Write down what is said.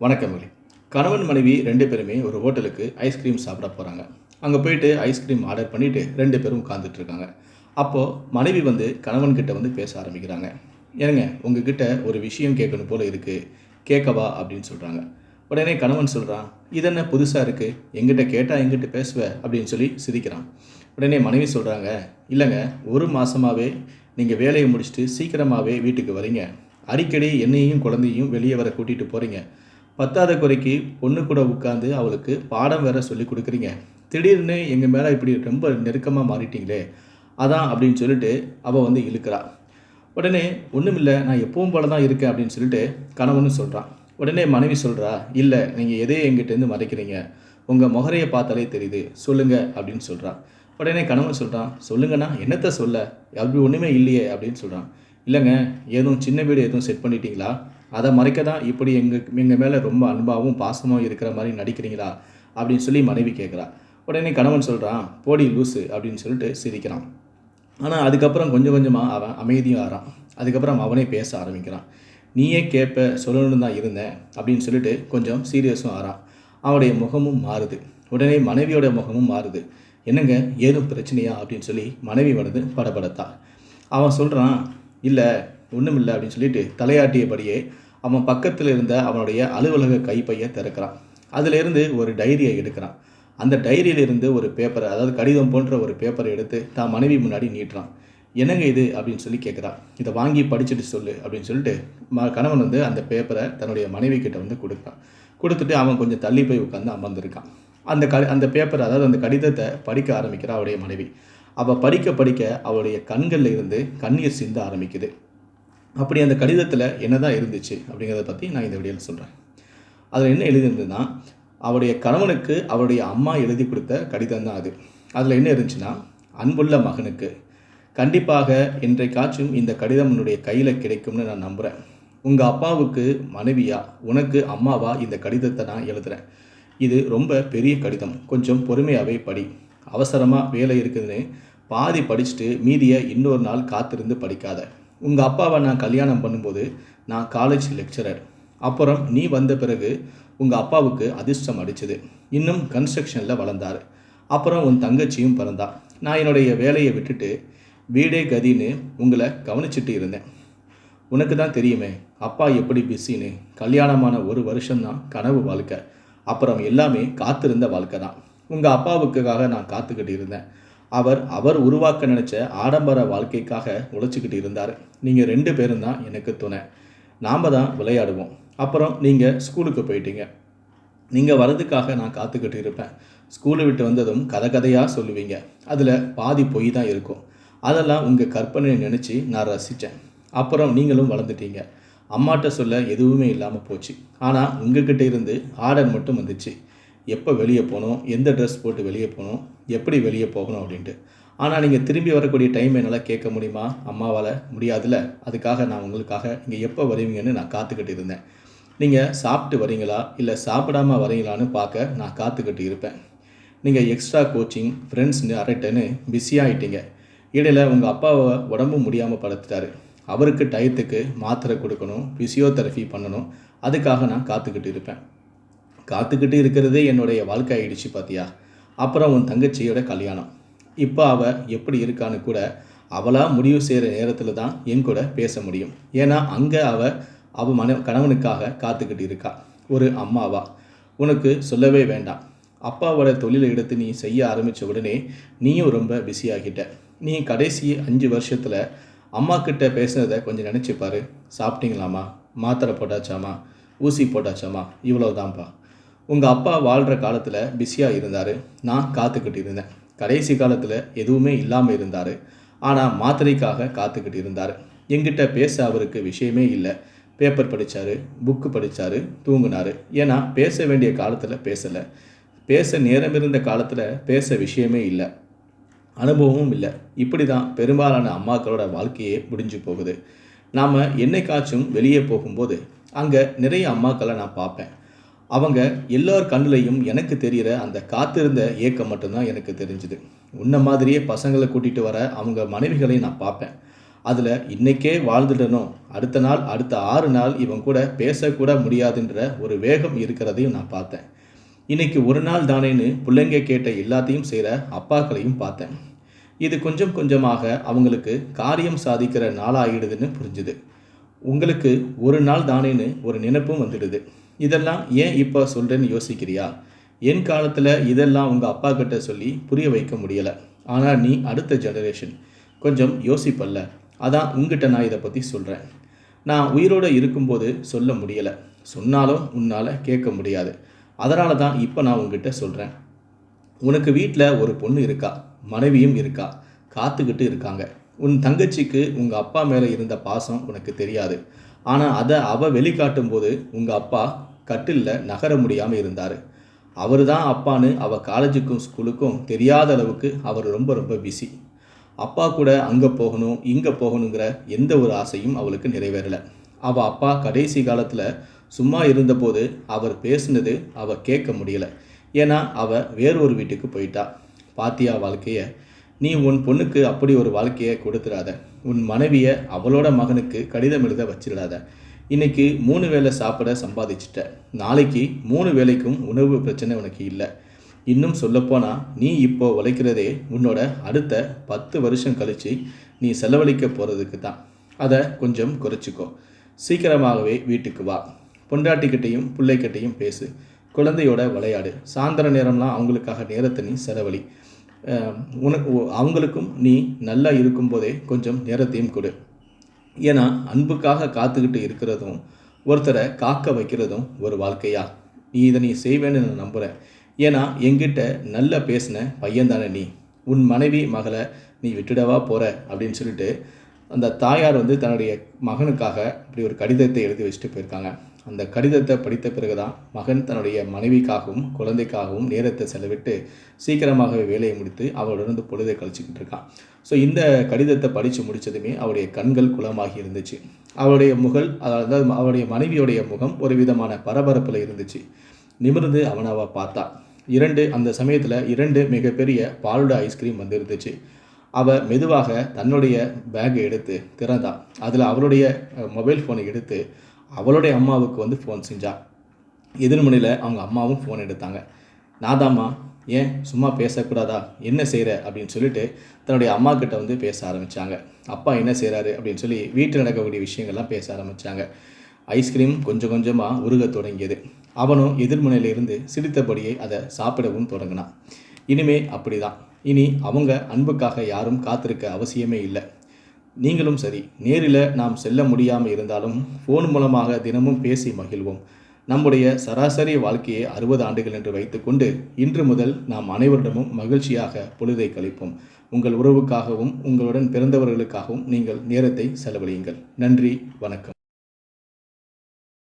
வணக்கமில்லை கணவன் மனைவி ரெண்டு பேருமே ஒரு ஹோட்டலுக்கு ஐஸ்கிரீம் சாப்பிட போகிறாங்க அங்கே போயிட்டு ஐஸ்கிரீம் ஆர்டர் பண்ணிவிட்டு ரெண்டு பேரும் உட்காந்துட்ருக்காங்க அப்போது மனைவி வந்து கணவன்கிட்ட வந்து பேச ஆரம்பிக்கிறாங்க. ஏனுங்க உங்ககிட்ட ஒரு விஷயம் கேட்கணும் போல் இருக்குது கேட்கவா? அப்படின்னு சொல்கிறாங்க உடனே கணவன் சொல்கிறான் இது என்ன புதுசாக இருக்குது எங்கிட்ட கேட்டால் எங்கிட்ட பேசுவ? அப்படின்னு சொல்லி சிரிக்கிறான். உடனே மனைவி சொல்கிறாங்க இல்லைங்க ஒரு மாதமாகவே நீங்கள் வேலையை முடிச்சுட்டு சீக்கிரமாகவே வீட்டுக்கு வரீங்க. அடிக்கடி என்னையும் குழந்தையும் வெளியே வர கூட்டிகிட்டு போகிறீங்க பத்தாத குறைக்கு பொண்ணு கூட உட்காந்து அவளுக்கு பாடம் வேற சொல்லி கொடுக்குறீங்க. திடீர்னு எங்கள் மேலே இப்படி ரொம்ப நெருக்கமாக மாறிட்டீங்களே அதான் அப்படின்னு சொல்லிட்டு அவள் வந்து இழுக்கிறா. உடனே ஒன்றுமில்ல நான் எப்பவும் போல தான் இருக்கேன் அப்படின்னு சொல்லிட்டு கணவனும் சொல்கிறான் உடனே மனைவி சொல்கிறா இல்லை நீங்கள் எதையே எங்கிட்டேருந்து மறைக்கிறீங்க. உங்கள் முகரையை பார்த்தாலே தெரியுது. சொல்லுங்கள் அப்படின்னு சொல்கிறா உடனே கணவன் சொல்கிறான் சொல்லுங்கண்ணா என்னத்தை சொல்ல? அப்படி ஒன்றுமே இல்லையே அப்படின்னு சொல்கிறான் இல்லைங்க எதுவும் சின்ன வீடு எதுவும் செட் பண்ணிட்டீங்களா? அதை மறைக்க தான் இப்படி எங்கள் எங்கள் மேலே ரொம்ப அன்பாகவும் பாசமாகவும் இருக்கிற மாதிரி நடிக்கிறீங்களா? அப்படின்னு சொல்லி மனைவி கேட்குறா. உடனே கணவன் சொல்கிறான் போடி லூஸு அப்படின்னு சொல்லிட்டு சிரிக்கிறான். ஆனால் அதுக்கப்புறம் கொஞ்சம் கொஞ்சமாக அவன் அமைதியும் ஆறான். அதுக்கப்புறம் அவனே பேச ஆரம்பிக்கிறான். நீயே கேட்ப சொல்லணும்னு தான் இருந்தேன் அப்படின்னு சொல்லிட்டு கொஞ்சம் சீரியஸும் ஆறான். அவனுடைய முகமும் மாறுது. உடனே மனைவியோட முகமும் மாறுது. என்னங்க ஏதும் பிரச்சனையா? அப்படின்னு சொல்லி மனைவி வந்து படபடத்தா. அவன் சொல்கிறான் இல்லை ஒன்றும் இல்லை அப்படின்னு சொல்லிட்டு தலையாட்டியபடியே அவன் பக்கத்தில் இருந்த அவனுடைய அலுவலக கைப்பையை திறக்கிறான். அதிலிருந்து ஒரு டைரியை எடுக்கிறான். அந்த டைரியிலிருந்து ஒரு பேப்பரை அதாவது கடிதம் போன்ற ஒரு பேப்பரை எடுத்து தான் மனைவி முன்னாடி நீட்டுறான். என்னங்க இது? அப்படின்னு சொல்லி கேட்குறான் இதை வாங்கி படிச்சுட்டு சொல்லு அப்படின்னு சொல்லிட்டு ம கணவன் வந்து அந்த பேப்பரை தன்னுடைய மனைவி கிட்ட வந்து கொடுக்குறான். கொடுத்துட்டு அவன் கொஞ்சம் தள்ளி போய் உட்காந்து அமர்ந்திருக்கான். அந்த க அந்த பேப்பர் அதாவது அந்த கடிதத்தை படிக்க ஆரம்பிக்கிறா அவருடைய மனைவி. அவள் படிக்க படிக்க அவளுடைய கண்களில் இருந்து கண்ணீர் சிந்த ஆரம்பிக்குது. அப்படி அந்த கடிதத்தில் என்னதான் இருந்துச்சு அப்படிங்கிறத பற்றி நான் இந்த வீடியோவில் சொல்கிறேன் அதில் என்ன எழுதியிருந்ததுன்னா அவருடைய கணவனுக்கு அவருடைய அம்மா எழுதி கொடுத்த கடிதம் தான் அது. அதில் என்ன இருந்துச்சுன்னா அன்புள்ள மகனுக்கு கண்டிப்பாக இன்றைக்காச்சும் இந்த கடிதம் உன்னுடைய கையில் கிடைக்கும்னு நான் நம்புகிறேன் உங்கள் அப்பாவுக்கு மனைவியா உனக்கு அம்மாவா இந்த கடிதத்தை நான் எழுதுகிறேன் இது ரொம்ப பெரிய கடிதம். கொஞ்சம் பொறுமையாகவே படி. அவசரமாக வேலை இருக்குதுன்னு பாதி படிச்சுட்டு மீதியை இன்னொரு நாள் காத்திருந்து படிக்காத. உங்கள் அப்பாவை நான் கல்யாணம் பண்ணும்போது நான் காலேஜ் லெக்சரர் அப்புறம் நீ வந்த பிறகு உங்கள் அப்பாவுக்கு அதிர்ஷ்டம் அடிச்சது. இன்னும் கன்ஸ்ட்ரக்ஷனில் வளர்ந்தார். அப்புறம் உன் தங்கச்சியும் பிறந்தா. நான் என்னுடைய வேலையை விட்டுட்டு வீடே கதின்னு உங்களை கவனிச்சிட்டு இருந்தேன். உனக்கு தான் தெரியுமே அப்பா எப்படி பிஸின்னு கல்யாணமான ஒரு வருஷம்தான் கனவு வாழ்க்கை. அப்புறம் எல்லாமே காத்திருந்த வாழ்க்கை தான். உங்கள் அப்பாவுக்காக நான் காத்துக்கிட்டு இருந்தேன். அவர் அவர் உருவாக்க நினச்ச ஆடம்பர வாழ்க்கைக்காக உழைச்சிக்கிட்டு இருந்தார். நீங்கள் ரெண்டு பேரும் தான் எனக்கு துணை. நாம் தான் விளையாடுவோம். அப்புறம் நீங்கள் ஸ்கூலுக்கு போயிட்டீங்க. நீங்கள் வரதுக்காக நான் காத்துக்கிட்டு இருப்பேன். ஸ்கூலை விட்டு வந்ததும் கதை கதையாக சொல்லுவீங்க. அதில் பாதி பொய் தான் இருக்கும். அதெல்லாம் உங்கள் கற்பனையை நினச்சி நான் ரசித்தேன் அப்புறம் நீங்களும் வளர்ந்துட்டீங்க. அம்மாட்ட சொல்ல எதுவுமே இல்லாமல் போச்சு. ஆனால் உங்ககிட்ட இருந்து ஆர்டர் மட்டும் வந்துச்சு. எப்போ வெளியே போகணும் எந்த ட்ரெஸ் போட்டு வெளியே போகணும் எப்படி வெளியே போகணும் அப்படின்ட்டு. ஆனால் நீங்கள் திரும்பி வரக்கூடிய டைம் என்னால் கேட்க முடியுமா? அம்மாவால் முடியாதுல்ல. அதுக்காக நான் உங்களுக்காக நீங்கள் எப்போ வருவீங்கன்னு நான் காத்துக்கிட்டு இருந்தேன். நீங்கள் சாப்பிட்டு வரீங்களா? இல்லை சாப்பிடாம வரீங்களான்னு பார்க்க நான் காத்துக்கிட்டு இருப்பேன். நீங்கள் எக்ஸ்ட்ரா கோச்சிங் ஃப்ரெண்ட்ஸ்னு அரட்டன்னு பிஸியாகிட்டீங்க இடையில் உங்கள் அப்பாவை உடம்பு முடியாமல் படுத்துட்டாரு. அவருக்கு டயத்துக்கு மாத்திரை கொடுக்கணும் ஃபிசியோதெரபி பண்ணணும். அதுக்காக நான் காத்துக்கிட்டு இருப்பேன். காத்துக்கிட்டு இருக்கிறதே என்னுடைய வாழ்க்கை ஆயிடுச்சு பார்த்தியா அப்புறம் உன் தங்கச்சியோட கல்யாணம். இப்போ அவள் எப்படி இருக்கான்னு கூட அவளாக முடிவு செய்கிற நேரத்தில் தான் என் கூட பேச முடியும். ஏன்னா அங்கே அவள் அவள் மன கணவனுக்காக காத்துக்கிட்டு இருக்கா. ஒரு அம்மாவா. உனக்கு சொல்லவே வேண்டாம். அப்பாவோட தொழிலை எடுத்து நீ செய்ய ஆரம்பித்த உடனே நீயும் ரொம்ப பிஸியாகிட்ட நீ கடைசி அஞ்சு வருஷத்தில் அம்மா கிட்ட பேசுனதை கொஞ்சம் நினச்சி பாரு. சாப்பிட்டீங்களாமா மாத்திரை போட்டாச்சாமா ஊசி போட்டாச்சாமா இவ்வளோதான்ப்பா உங்கள் அப்பா வாழ்கிற காலத்தில் பிஸியாக இருந்தார். நான் காத்துக்கிட்டு இருந்தேன். கடைசி காலத்தில் எதுவுமே இல்லாமல் இருந்தார். ஆனால் மாத்திரைக்காக காத்துக்கிட்டு இருந்தார். எங்கிட்ட பேச அவருக்கு விஷயமே இல்லை. பேப்பர் படித்தார் புக்கு படித்தார் தூங்கினார். ஏன்னா பேச வேண்டிய காலத்தில் பேசலை. பேச நேரம் இருந்த காலத்தில் பேச விஷயமே இல்லை. அனுபவமும் இல்லை. இப்படி தான் பெரும்பாலான அம்மாக்களோட வாழ்க்கையே முடிஞ்சு போகுது. நாம் என்னைக்காச்சும் வெளியே போகும்போது அங்கே நிறைய அம்மாக்களை நான் பார்ப்பேன். அவங்க எல்லார் கண்ணுலையும் எனக்கு தெரிகிற அந்த காத்திருந்த ஏக்கம் மட்டும்தான் எனக்கு தெரிஞ்சுது. உன்ன மாதிரியே பசங்களை கூட்டிகிட்டு வர அவங்க மனைவிகளை நான் பார்ப்பேன். அதில் இன்றைக்கே வாழ்ந்துடணும் அடுத்த நாள் அடுத்த ஆறு நாள் இவன் கூட பேசக்கூட முடியாதுன்ற ஒரு வேகம் இருக்கிறதையும் நான் பார்த்தேன். இன்னைக்கு ஒரு நாள் தானேன்னு பிள்ளைங்க கேட்ட எல்லாத்தையும் செய்கிற அப்பாக்களையும் பார்த்தேன். இது கொஞ்சம் கொஞ்சமாக அவங்களுக்கு காரியம் சாதிக்கிற நாளாகிடுதுன்னு புரிஞ்சுது. உங்களுக்கு ஒரு நாள் தானேன்னு ஒரு நினைப்பும் வந்துடுது. இதெல்லாம் ஏன் இப்போ சொல்கிறேன்னு யோசிக்கிறியா? என் காலத்தில் இதெல்லாம் உங்கள் அப்பா கிட்ட சொல்லி புரிய வைக்க முடியலை. ஆனால் நீ அடுத்த ஜெனரேஷன் கொஞ்சம் யோசிப்பல்ல. அதான் உங்ககிட்ட நான் இதை பற்றி சொல்கிறேன் நான் உயிரோடு இருக்கும்போது சொல்ல முடியலை. சொன்னாலும் உன்னால் கேட்க முடியாது. அதனால தான் இப்போ நான் உங்ககிட்ட சொல்கிறேன் உனக்கு வீட்டில் ஒரு பொண்ணு இருக்கா? மனைவியும் இருக்கா? காத்துக்கிட்டு இருக்காங்க. உன் தங்கச்சிக்கு உங்கள் அப்பா மேலே இருந்த பாசம் உனக்கு தெரியாது. ஆனால் அதை அவள் வெளிக்காட்டும் போது உங்கள் அப்பா கட்டிலில் நகர முடியாமல் இருந்தார். அவர் தான் அப்பான்னு அவள் காலேஜுக்கும் ஸ்கூலுக்கும் தெரியாத அளவுக்கு அவர் ரொம்ப ரொம்ப பிஸி அப்பா கூட அங்கே போகணும் இங்கே போகணுங்கிற எந்த ஒரு ஆசையும் அவளுக்கு நிறைவேறலை. அவள் அப்பா கடைசி காலத்தில் சும்மா இருந்தபோது அவர் பேசுனது அவள் கேட்க முடியல. ஏன்னா அவள் வேறு ஒரு வீட்டுக்கு போயிட்டா. பாத்தியா வாழ்க்கையை? நீ உன் பொண்ணுக்கு அப்படி ஒரு வாழ்க்கையை கொடுத்துடாத உன் மனைவியை அவளோட மகனுக்கு கடிதம் எழுத வச்சிடாத. இன்னைக்கு மூணு வேளை சாப்பிட சம்பாதிச்சிட்ட. நாளைக்கு மூணு வேளைக்கும் உணவு பிரச்சனை உனக்கு இல்லை. இன்னும் சொல்லப்போனால் நீ இப்போ உழைக்கிறதே உன்னோட அடுத்த பத்து வருஷம் கழித்து நீ செலவழிக்க போகிறதுக்கு தான். அதை கொஞ்சம் குறைச்சிக்கோ. சீக்கிரமாகவே வீட்டுக்கு வா. பொண்டாட்டிக்கிட்டையும் பிள்ளைக்கிட்டையும் பேசு. குழந்தையோட விளையாடு. சாயந்தர நேரம்லாம் அவங்களுக்காக நேரத்தை நீ செலவழி. உனக்கு அவங்களுக்கும் நீ நல்லா இருக்கும்போதே கொஞ்சம் நேரத்தையும் கொடு. ஏன்னா அன்புக்காக காத்துக்கிட்டு இருக்கிறதும் ஒருத்தரை காக்க வைக்கிறதும் ஒரு வாழ்க்கையா? நீ இதை நீ செய்வேன்னு நான் நம்புகிறேன் ஏன்னா என்கிட்ட நல்ல பேசின பையன் தானே நீ. உன் மனைவி மகளை நீ விட்டுடவா போகிற அப்படின்னு சொல்லிட்டு அந்த தாயார் வந்து தன்னுடைய மகனுக்காக இப்படி ஒரு கடிதத்தை எழுதி வச்சுட்டு போயிருக்காங்க. அந்த கடிதத்தை படித்த பிறகு தான் மகன் தன்னுடைய மனைவிக்காகவும் குழந்தைக்காகவும் நேரத்தை செலவிட்டு சீக்கிரமாகவே வேலையை முடித்து அவளுடன் பொழுதை கழிச்சுக்கிட்டு இருக்கான். ஸோ இந்த கடிதத்தை படித்து முடித்ததுமே அவருடைய கண்கள் குளமாகி இருந்துச்சு. அவளுடைய முகல் அதாவது அவருடைய மனைவியுடைய முகம் ஒரு விதமான பரபரப்பில் இருந்துச்சு. நிமிர்ந்து அவனை அவள் பார்த்தா. இரண்டு அந்த சமயத்தில் இரண்டு மிகப்பெரிய பாலுட ஐஸ்கிரீம் வந்துருந்துச்சு. அவள் மெதுவாக தன்னுடைய பேக்கை எடுத்து திறந்தா. அதில் அவளுடைய மொபைல் ஃபோனை எடுத்து அவளுடைய அம்மாவுக்கு வந்து ஃபோன் செஞ்சா. எதிர்முனையில் அவங்க அம்மாவும் ஃபோன் எடுத்தாங்க. நாதாம்மா ஏன் சும்மா பேசக்கூடாதா? என்ன செய்கிற அப்படின்னு சொல்லிட்டு தன்னுடைய அம்மா கிட்ட வந்து பேச ஆரம்பித்தாங்க அப்பா என்ன செய்கிறாரு அப்படின்னு சொல்லி வீட்டில் நடக்கக்கூடிய விஷயங்கள்லாம் பேச ஆரம்பித்தாங்க ஐஸ்கிரீம் கொஞ்சம் கொஞ்சமாக உருக தொடங்கியது. அவனும் எதிர்மனையிலிருந்து சிரித்தபடியே அதை சாப்பிடவும் தொடங்கினான். இனிமே அப்படிதான். இனி அவங்க அன்புக்காக யாரும் காத்திருக்க அவசியமே இல்லை. நீங்களும் சரி நேரில் நாம் செல்ல முடியாமல் இருந்தாலும் ஃபோன் மூலமாக தினமும் பேசி மகிழ்வோம். நம்முடைய சராசரி வாழ்க்கையை அறுபது ஆண்டுகள் என்று வைத்துக்கொண்டு இன்று முதல் நாம் அனைவரிடமும் மகிழ்ச்சியாக பொழுதை கழிப்போம். உங்கள் உறவுக்காகவும் உங்களுடன் பிறந்தவர்களுக்காகவும் நீங்கள் நேரத்தை செலவழியுங்கள். நன்றி வணக்கம்.